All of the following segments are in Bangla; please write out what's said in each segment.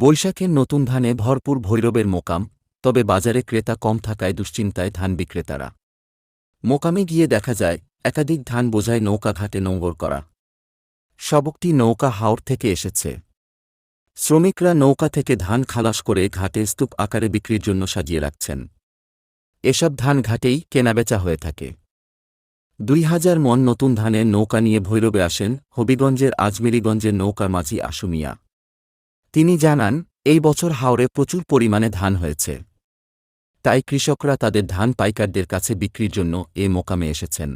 বৈশাখের নতুন ধানে ভরপুর ভৈরবের মোকাম, তবে বাজারে ক্রেতা কম থাকায় দুশ্চিন্তায় ধান বিক্রেতারা। মোকামে গিয়ে দেখা যায়, একাধিক ধান বোঝায় নৌকা ঘাটে নোঙ্গর করা। সবকটি নৌকা হাওড় থেকে এসেছে। শ্রমিকরা নৌকা থেকে ধান খালাস করে ঘাটে স্তূপ আকারে বিক্রির জন্য সাজিয়ে রাখছেন। এসব ধান ঘাটেই কেনাবেচা হয়ে থাকে। দুই হাজার মন নতুন ধানের নৌকা নিয়ে ভৈরবে আসেন হবিগঞ্জের আজমেরিগঞ্জের নৌকা মাঝি আশুমিয়া। তিনি জানান, এই বছর হাওড়ে প্রচুর পরিমাণে ধান হয়েছে। তাই কৃষকরা তাদের ধান পাইকারদের কাছে বিক্রির জন্য এ মোকামে এসেছেন।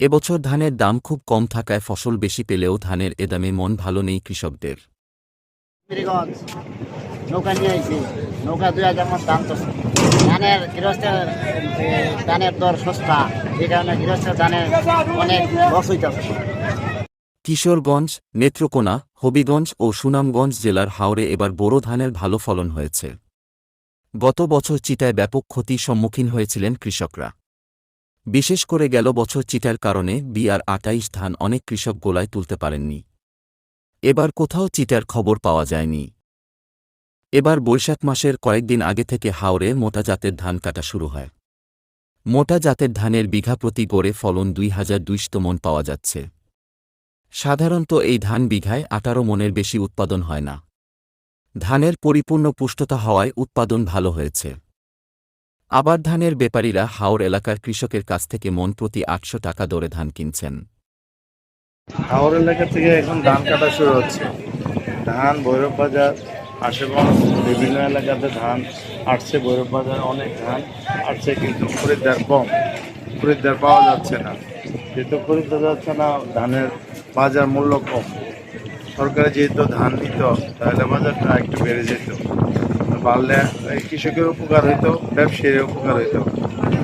এবছর ধানের দাম খুব কম থাকায় ফসল বেশি পেলেও ধানের এ দামে মন ভালো নেই কৃষকদের। নৌকা নিয়ে আইছি। নৌকা দুই হাজার দাম তো ধানের ধানের দর সস্তা। এই কারণে ধানের অনেক লস কিশোরগঞ্জ, নেত্রকোনা, হবিগঞ্জ ও সুনামগঞ্জ জেলার হাওরে এবার বোরো ধানের ভালো ফলন হয়েছে। গত বছর চিটায় ব্যাপক ক্ষতির সম্মুখীন হয়েছিলেন কৃষকরা। বিশেষ করে গেল বছর চিটার কারণে বিআর আটাইশ ধান অনেক কৃষক গোলায় তুলতে পারেননি। এবার কোথাও চিটার খবর পাওয়া যায়নি। এবার বৈশাখ মাসের কয়েকদিন আগে থেকে হাওরে মোটা জাতের ধান কাটা শুরু হয়। মোটা জাতের ধানের বিঘা প্রতি গড়ে ফলন দুই হাজার দুইশত মন পাওয়া যাচ্ছে। সাধারণত এই ধান বিঘায় আঠারো মনের বেশি উৎপাদন হয় না। ধানের পরিপূর্ণ পুষ্টতা হওয়ায় উৎপাদন ভালো হয়েছে। আবার ধানের বেপারীরা হাওড় এলাকার কৃষকের কাছ থেকে মন প্রতি আটশো টাকা দরে ধান কিনছেন। হাওড় এলাকা থেকে এখন ধান কাটা শুরু হচ্ছে। ধান, ভৈরব বাজার, আশেপাশ বিভিন্ন এলাকাতে ধান আসছে, ভৈরব বাজার অনেক ধান আসছে, কিন্তু খরিদ্দার কম। খরিদ্দার পাওয়া যাচ্ছে না। যেহেতু খরিদ্দার যাচ্ছে না, ধানের বাজার মূল্য কম। সরকারে যেহেতু ধান দিত তাহলে বাজারটা একটু বেড়ে যেত। বাড়লে কৃষকের উপকার হইতো ব্যবসায়ীর উপকার হইতো।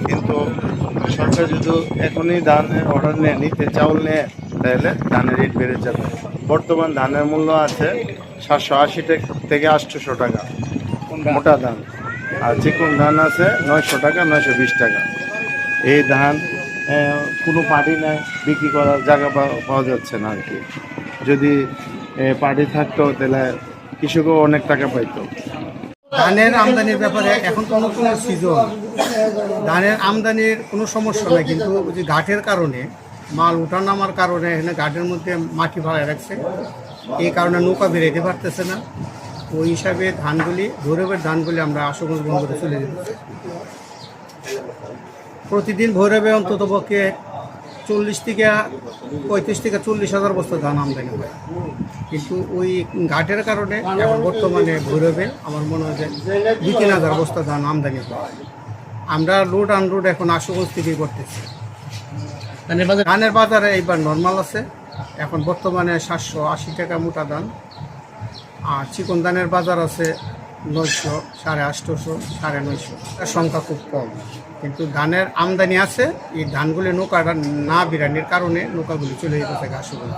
কিন্তু সরকার যদি এখনই ধানের অর্ডার নেয় নিতে চাউল নেয় তাহলে ধানের রেট বেড়ে যাবে। বর্তমান ধানের মূল্য আছে সাতশো আশি থেকে আটশোশো টাকা মোটা ধান। আর চিকন ধান আছে নয়শো টাকা নয়শো বিশ টাকা। এই ধান কোনো পার্টি নেই বিক্রি করার জায়গা পাওয়া- যাচ্ছে না আর কি। যদি পার্টি থাকতো, তাহলে কৃষকও অনেক টাকা পাইতো। ধানের আমদানির ব্যাপারে এখন কোনো কোনো সিজন ধানের আমদানির কোনো সমস্যা নেই, কিন্তু যে ঘাটের কারণে, মাল উঠা নামার কারণে এখানে ঘাটের মধ্যে মাটি ভাড়া রাখছে। এই কারণে নৌকা বেরোতে পারতেছে না। ওই হিসাবে ধানগুলি ভৈরবের ধানগুলি আমরা আশুগঞ্জ বন্দরে চলে যেতেছি প্রতিদিন ভৈরবে অন্তত পক্ষে চল্লিশ থেকে পঁয়ত্রিশ থেকে চল্লিশ হাজার বস্তা ধান আমদানি হয়। কিন্তু ওই ঘাটের কারণে এখন বর্তমানে ভৈরবে আমার মনে হয় যে দুই তিন হাজার বস্তা ধান আমদানি হয়। আমরা লোড আনলোড এখন আশুগঞ্জ থেকেই করতেছি। ধানের বাজারে এইবার নর্মাল আছে। এখন বর্তমানে সাতশো আশি টাকা মোটা ধান। আর চিকন ধানের বাজার আছে নয়শো, সাড়ে আটশোশো, সাড়ে নয়শো। এর সংখ্যা খুব কম। কিন্তু ধানের আমদানি আছে, এই ধানগুলি নৌকাটা না বিরানির কারণে নৌকাগুলি চলে যেতে থাকে আশুগঞ্জ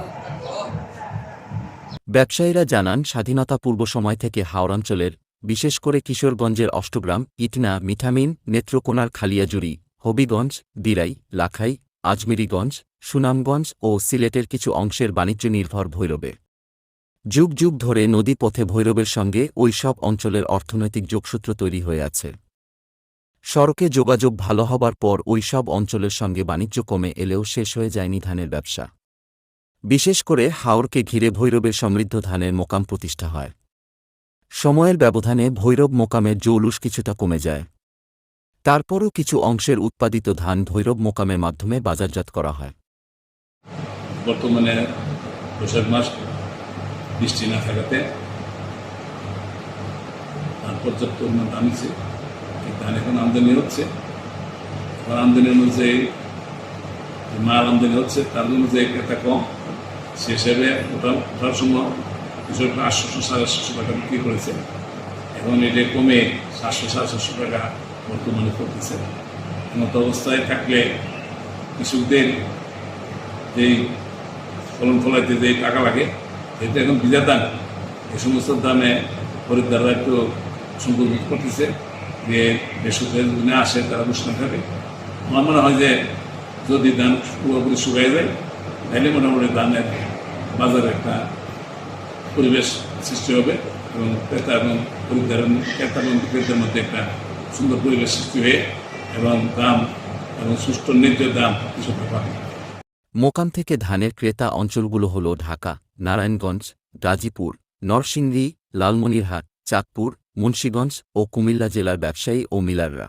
ব্যবসায়ীরা জানান, স্বাধীনতা পূর্ব সময় থেকে হাওড়াঞ্চলের বিশেষ করে কিশোরগঞ্জের অষ্টগ্রাম, ইটনা, মিঠামিন, নেত্রকোনার খালিয়াজুড়ি, হবিগঞ্জ দিরাই লাখাই, আজমিরিগঞ্জ, সুনামগঞ্জ ও সিলেটের কিছু অংশের বাণিজ্য নির্ভর ভৈরবে। যুগ যুগ ধরে নদী পথে ভৈরবের সঙ্গে ওই সব অঞ্চলের অর্থনৈতিক যোগসূত্র তৈরি হয়ে আছে। সড়কে যোগাযোগ ভালো হবার পর ওই সব অঞ্চলের সঙ্গে বাণিজ্য কমে এলেও শেষ হয়ে যায়নি ধানের ব্যবসা। বিশেষ করে হাওরকে ঘিরে ভৈরবের সমৃদ্ধ ধানের মোকাম প্রতিষ্ঠা হয়। সময়ের ব্যবধানে ভৈরব মোকামের জৌলুস কিছুটা কমে যায়। তারপরও কিছু অংশের উৎপাদিত ধান ভৈরব মোকামের মাধ্যমে বাজারজাত করা হয়। বর্তমানে বৈশাখ মাস। বৃষ্টি না থাকাতে ধান পর্যাপ্ত পরিমাণ ধান হচ্ছে ধান এখন আমদানি হচ্ছে। এখন আমদানি অনুযায়ী মাল আমদানি হচ্ছে, তার অনুযায়ী ক্রেতা কম। সে হিসাবে ওটা ওঠার সময় কৃষক আটশোশো সাড়ে আটশোশো টাকা বিক্রি করেছে। এখন এটা কমে সাতশো সাড়ে সাতশো টাকা বর্তমানে করতেছে এমত অবস্থায় থাকলে কৃষকদের যেই ফলন ফলাইতে যে টাকা লাগে যেহেতু এখন বিজার দাম, এই সমস্ত দামে খরিদ্দাররা একটু সংকোচ করতেছে যে বেসরকারি না আসে তারা দুষ্কান থাকে আমার মনে হয় যে যদি ধান পুরোপুরি শুকাই যায়, তাহলে মোটামুটি ধানের বাজারে একটা পরিবেশ সৃষ্টি হবে এবং ক্রেতা এবং খরিদ্দার, ক্রেতা এবং বিক্রেতার মধ্যে একটা সুন্দর পরিবেশ সৃষ্টি হয়ে এবং দাম এবং সুষ্ঠু ন্যায্য দাম কৃষকরা পাবে মোকাম থেকে ধানের ক্রেতা অঞ্চলগুলো হল ঢাকা। নারায়ণগঞ্জ, গাজীপুর, নরসিংদী, লালমনিরহাট, চাঁদপুর, মুন্সীগঞ্জ ও কুমিল্লা জেলার ব্যবসায়ী ও মিলাররা।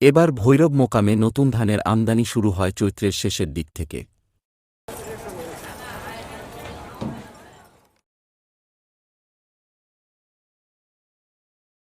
এবার ভৈরব মোকামে নতুন ধানের আমদানি শুরু হয় চৈত্রের শেষের দিক থেকে।